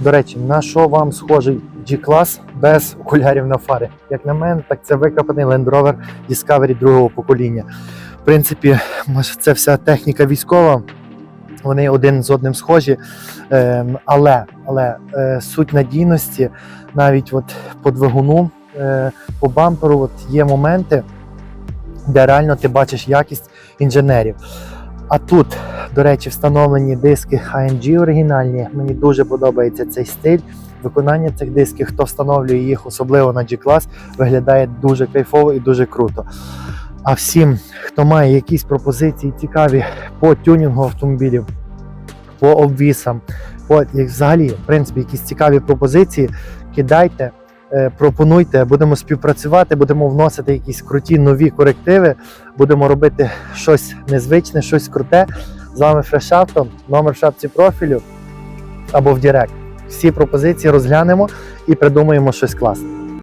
До речі, на що вам схожий G-клас без окулярів на фари? Як на мене, так це викопаний Land Rover Discovery другого покоління. В принципі, це вся техніка військова. Вони один з одним схожі, Ем, але, але е, суть надійності навіть от по двигуну, е, по бамперу, от є моменти, де реально ти бачиш якість інженерів. А тут, до речі, встановлені диски AMG оригінальні. Мені дуже подобається цей стиль. Виконання цих дисків, хто встановлює їх, особливо на G-клас, виглядає дуже кайфово і дуже круто. А всім, хто має якісь пропозиції цікаві по тюнінгу автомобілів, по обвісам, по взагалі, в принципі, якісь цікаві пропозиції, кидайте, е, пропонуйте, будемо співпрацювати, будемо вносити якісь круті нові корективи, будемо робити щось незвичне, щось круте. З вами фрешафтом, номер в шапці профілю або в Дірект. Всі пропозиції розглянемо і придумаємо щось класне.